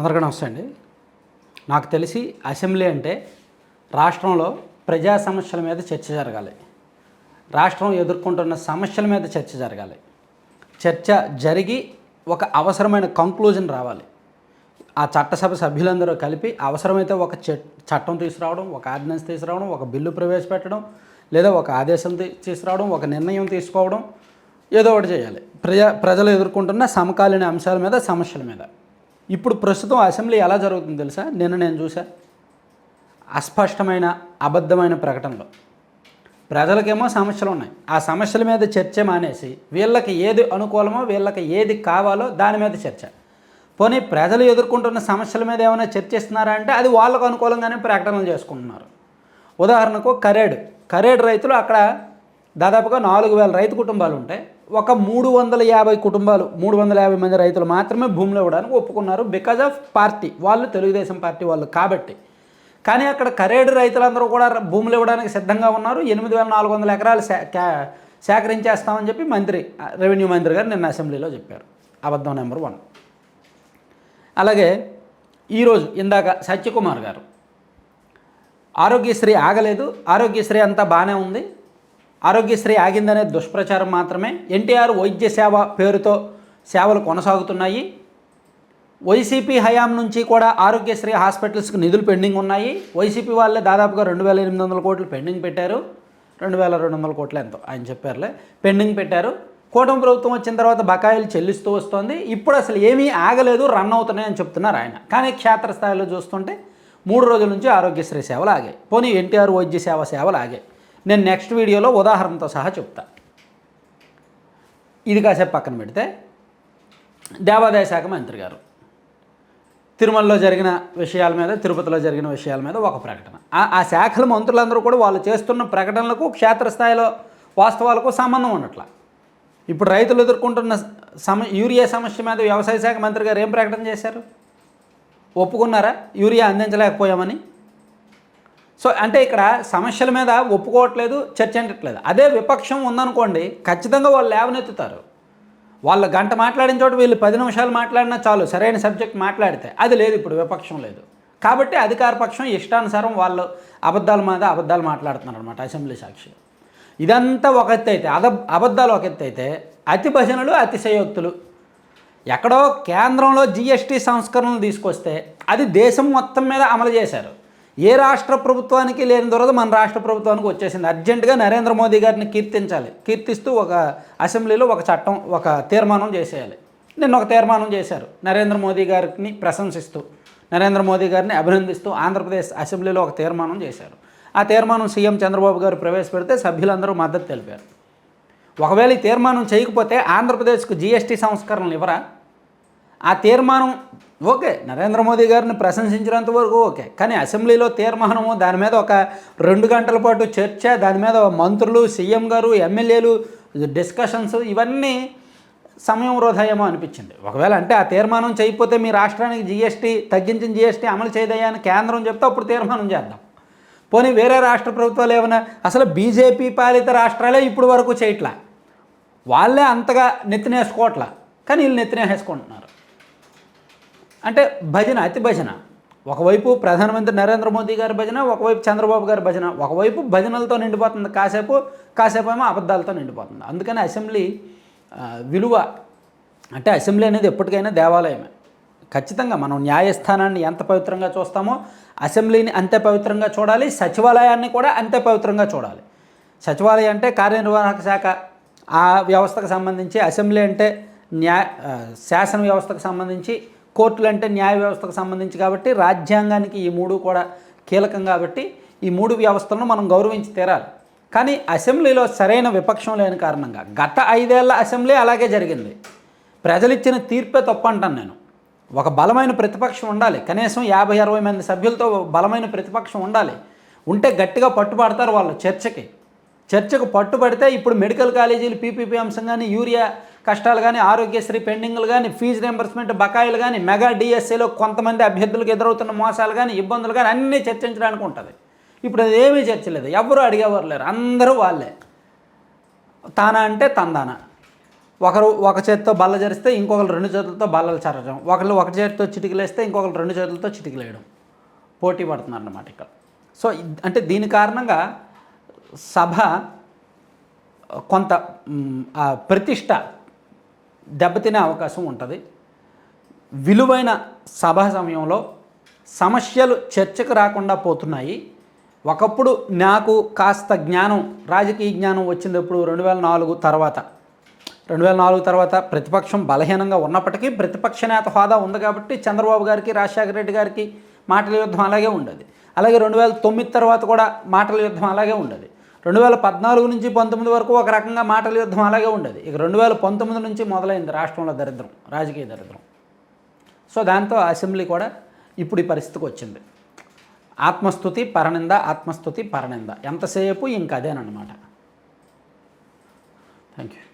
అందరికీ నమస్తే అండి. నాకు తెలిసి అసెంబ్లీ అంటే రాష్ట్రంలో ప్రజా సమస్యల మీద చర్చ జరగాలి. రాష్ట్రం ఎదుర్కొంటున్న సమస్యల మీద చర్చ జరగాలి. చర్చ జరిగి ఒక అవసరమైన కంక్లూజన్ రావాలి. ఆ చట్టసభ సభ్యులందరూ కలిపి అవసరమైతే ఒక చట్టం తీసుకురావడం ఒక ఆర్డినెన్స్ తీసుకురావడం ఒక బిల్లు ప్రవేశపెట్టడం లేదా ఒక ఆదేశం తీసుకురావడం ఒక నిర్ణయం తీసుకోవడం ఏదో ఒకటి చేయాలి. ప్రజా ప్రజలు ఎదుర్కొంటున్న సమకాలీన అంశాల మీద సమస్యల మీద. ఇప్పుడు ప్రస్తుతం అసెంబ్లీ ఎలా జరుగుతుంది తెలుసా? నిన్న నేను చూసా అస్పష్టమైన అబద్ధమైన ప్రకటనలు. ప్రజలకేమో సమస్యలు ఉన్నాయి. ఆ సమస్యల మీద చర్చ మానేసి వీళ్ళకి ఏది అనుకూలమో వీళ్ళకి ఏది కావాలో దాని మీద చర్చ. పోనీ ప్రజలు ఎదుర్కొంటున్న సమస్యల మీద ఏమైనా చర్చిస్తున్నారా అంటే అది వాళ్ళకు అనుకూలంగానే ప్రకటనలు చేసుకుంటున్నారు. ఉదాహరణకు కరేడు. కరేడు రైతులు అక్కడ దాదాపుగా నాలుగు వేల రైతు కుటుంబాలు ఉంటాయి. ఒక మూడు వందల యాభై కుటుంబాలు మూడు వందల యాభై మంది రైతులు మాత్రమే భూములు ఇవ్వడానికి ఒప్పుకున్నారు బికాజ్ ఆఫ్ పార్టీ వాళ్ళు తెలుగుదేశం పార్టీ వాళ్ళు కాబట్టి. కానీ అక్కడ కరేడు రైతులందరూ కూడా భూములు ఇవ్వడానికి సిద్ధంగా ఉన్నారు. ఎనిమిది వేల నాలుగు వందల ఎకరాలు సేకరించేస్తామని చెప్పి మంత్రి రెవెన్యూ మంత్రి గారు నిన్న అసెంబ్లీలో చెప్పారు. అబద్ధం నెంబర్ వన్. అలాగే ఈరోజు ఇందాక సత్యకుమార్ గారు ఆరోగ్యశ్రీ ఆగలేదు. ఆరోగ్యశ్రీ అంతా బాగానే ఉంది. ఆరోగ్యశ్రీ ఆగిందనే దుష్ప్రచారం మాత్రమే ఎన్టీఆర్ వైద్య సేవ పేరుతో సేవలు కొనసాగుతున్నాయి. వైసీపీ హయాం నుంచి కూడా ఆరోగ్యశ్రీ హాస్పిటల్స్కి నిధులు పెండింగ్ ఉన్నాయి. వైసీపీ వాళ్ళే దాదాపుగా రెండు వేల ఎనిమిది వందల కోట్లు పెండింగ్ పెట్టారు. రెండు వేల రెండు వందల కోట్లు ఎంతో ఆయన చెప్పారులే పెండింగ్ పెట్టారు. కూటమి ప్రభుత్వం వచ్చిన తర్వాత బకాయిలు చెల్లిస్తూ వస్తుంది. ఇప్పుడు అసలు ఏమీ ఆగలేదు రన్ అవుతున్నాయని చెప్తున్నారు ఆయన. కానీ క్షేత్రస్థాయిలో చూస్తుంటే మూడు రోజుల నుంచి ఆరోగ్యశ్రీ సేవలు ఆగాయి. పోనీ ఎన్టీఆర్ వైద్య సేవ సేవలు ఆగాయి. నేను నెక్స్ట్ వీడియోలో ఉదాహరణతో సహా చెప్తా. ఇది కాసేపు పక్కన పెడితే దేవాదాయ శాఖ మంత్రి గారు. తిరుమలలో జరిగిన విషయాల మీద తిరుపతిలో జరిగిన విషయాల మీద ఒక ప్రకటన. ఆ శాఖల మంత్రులందరూ కూడా వాళ్ళు చేస్తున్న ప్రకటనలకు క్షేత్రస్థాయిలో వాస్తవాలకు సంబంధం ఉన్నట్ల ఇప్పుడు రైతులు ఎదుర్కొంటున్న సమ యూరియా సమస్య మీద వ్యవసాయ శాఖ మంత్రి గారు ఏం ప్రకటన చేశారు? ఒప్పుకున్నారా? యూరియా అందించలేకపోయామని? సో అంటే ఇక్కడ సమస్యల మీద ఒప్పుకోవట్లేదు చర్చించట్లేదు. అదే విపక్షం ఉందనుకోండి ఖచ్చితంగా వాళ్ళు లేవనెత్తుతారు. వాళ్ళు గంట మాట్లాడిన చోట వీళ్ళు పది నిమిషాలు మాట్లాడినా చాలు సరైన సబ్జెక్ట్ మాట్లాడితే అది లేదు ఇప్పుడు విపక్షం లేదు. కాబట్టి అధికార పక్షం ఇష్టానుసారం వాళ్ళు అబద్ధాల మీద అబద్ధాలు మాట్లాడుతున్నారు అనమాట అసెంబ్లీ సాక్షి. ఇదంతా ఒక ఎత్తు అయితే అద అబద్ధాలు ఒక ఎత్తు అయితే అతి భజనలు అతిశయోక్తులు. ఎక్కడో కేంద్రంలో జిఎస్టీ సంస్కరణలు తీసుకొస్తే అది దేశం మొత్తం మీద అమలు చేశారు. ఏ రాష్ట్ర ప్రభుత్వానికి లేని దొరద మన రాష్ట్ర ప్రభుత్వానికి వచ్చేసింది. అర్జెంటుగా నరేంద్ర మోదీ గారిని కీర్తించాలి. కీర్తిస్తూ ఒక అసెంబ్లీలో ఒక చట్టం ఒక తీర్మానం చేసేయాలి. నిన్న ఒక తీర్మానం చేశారు. నరేంద్ర మోదీ గారిని ప్రశంసిస్తూ నరేంద్ర మోదీ గారిని అభినందిస్తూ ఆంధ్రప్రదేశ్ అసెంబ్లీలో ఒక తీర్మానం చేశారు. ఆ తీర్మానం సీఎం చంద్రబాబు గారు ప్రవేశపెడితే సభ్యులందరూ మద్దతు తెలిపారు. ఒకవేళ ఈ తీర్మానం చేయకపోతే ఆంధ్రప్రదేశ్కు జీఎస్టీ సంస్కరణలు ఇవ్వరా? ఆ తీర్మానం ఓకే నరేంద్ర మోదీ గారిని ప్రశంసించినంత వరకు ఓకే కానీ అసెంబ్లీలో తీర్మానము దాని మీద ఒక రెండు గంటల పాటు చర్చ దాని మీద మంత్రులు సీఎం గారు ఎమ్మెల్యేలు డిస్కషన్స్ ఇవన్నీ సమయం వృధాయేమో అనిపించింది. ఒకవేళ అంటే ఆ తీర్మానం చేయకపోతే మీ రాష్ట్రానికి జీఎస్టీ తగ్గించిన జీఎస్టీ అమలు చేయదయ్యా అని కేంద్రం చెప్తే అప్పుడు తీర్మానం చేద్దాం. పోనీ వేరే రాష్ట్ర ప్రభుత్వాలు ఏమైనా అసలు బీజేపీ పాలిత రాష్ట్రాలే ఇప్పుడు వరకు చేయట్లా? వాళ్ళే అంతగా నెత్తినేసుకోవట్లా? కానీ వీళ్ళు నెత్తినేసుకుంటున్నారు అంటే భజన అతి భజన. ఒకవైపు ప్రధానమంత్రి నరేంద్ర మోదీ గారి భజన ఒకవైపు చంద్రబాబు గారి భజన. ఒకవైపు భజనలతో నిండిపోతుంది. కాసేపు కాసేపు ఏమో అబద్ధాలతో నిండిపోతుంది. అందుకని అసెంబ్లీ విలువ అంటే అసెంబ్లీ అనేది ఎప్పటికైనా దేవాలయమే. ఖచ్చితంగా మనం న్యాయస్థానాన్ని ఎంత పవిత్రంగా చూస్తామో అసెంబ్లీని అంతే పవిత్రంగా చూడాలి సచివాలయాన్ని కూడా అంతే పవిత్రంగా చూడాలి. సచివాలయం అంటే కార్యనిర్వాహక శాఖ. ఆ వ్యవస్థకు సంబంధించి అసెంబ్లీ అంటే న్యాయ శాసన వ్యవస్థకు సంబంధించి కోర్టులు అంటే న్యాయ వ్యవస్థకు సంబంధించి కాబట్టి రాజ్యాంగానికి ఈ మూడు కూడా కీలకం కాబట్టి ఈ మూడు వ్యవస్థలను మనం గౌరవించి తీరాలి. కానీ అసెంబ్లీలో సరైన విపక్షం లేని కారణంగా గత ఐదేళ్ళ అసెంబ్లీ అలాగే జరిగింది. ప్రజలు ఇచ్చిన తీర్పే తప్పు అంటాను నేను. ఒక బలమైన ప్రతిపక్షం ఉండాలి. కనీసం యాభై అరవై మంది సభ్యులతో బలమైన ప్రతిపక్షం ఉండాలి. ఉంటే గట్టిగా పట్టుబడతారు వాళ్ళు చర్చకి. చర్చకు పట్టుబడితే ఇప్పుడు మెడికల్ కాలేజీలు పీపీపీ అంశం కానీ యూరియా కష్టాలు కానీ ఆరోగ్యశ్రీ పెండింగ్లు కానీ ఫీజు రింబర్స్మెంట్ బకాయిలు కానీ మెగా డిఎస్సీలో కొంతమంది అభ్యర్థులకు ఎదురవుతున్న మోసాలు కానీ ఇబ్బందులు కానీ అన్నీ చర్చించడానికి ఉంటుంది. ఇప్పుడు అది ఏమీ చర్చలేదు. ఎవరు అడిగేవారు లేరు అందరూ వాళ్ళే. తానా అంటే తందానా. ఒకరు ఒక చేతితో బల్ల జరిస్తే ఇంకొకరు రెండు చేతులతో బల్లలు చరచడం. ఒకళ్ళు ఒక చేతితో చిటికలేస్తే ఇంకొకరు రెండు చేతులతో చిటికలేయడం. పోటీ పడుతున్నారు అన్నమాట ఇక్కడ. సో అంటే దీని కారణంగా సభ కొంత ఆ ప్రతిష్ట దెబ్బతినే అవకాశం ఉంటుంది. విలువైన సభా సమయంలో సమస్యలు చర్చకు రాకుండా పోతున్నాయి. ఒకప్పుడు నాకు కాస్త జ్ఞానం రాజకీయ జ్ఞానం వచ్చినప్పుడు రెండు వేల నాలుగు తర్వాత రెండు వేల నాలుగు తర్వాత ప్రతిపక్షం బలహీనంగా ఉన్నప్పటికీ ప్రతిపక్ష నేత హోదా ఉంది కాబట్టి చంద్రబాబు గారికి రాజశేఖర రెడ్డి గారికి మాటల యుద్ధం అలాగే ఉండేది. అలాగే రెండు వేల తొమ్మిది తర్వాత కూడా మాటల యుద్ధం అలాగే ఉండేది. రెండు వేల పద్నాలుగు నుంచి పంతొమ్మిది వరకు ఒక రకంగా మాటల యుద్ధం అలాగే ఉండేది. ఇక రెండు వేల పంతొమ్మిది నుంచి మొదలైంది రాష్ట్రంలో దరిద్రం రాజకీయ దరిద్రం. సో దాంతో అసెంబ్లీ కూడా ఇప్పుడు ఈ పరిస్థితికి వచ్చింది. ఆత్మస్థుతి పరనింద ఆత్మస్థుతి పరనింద. ఎంతసేపు ఇంక అదేనమాట థ్యాంక్ యూ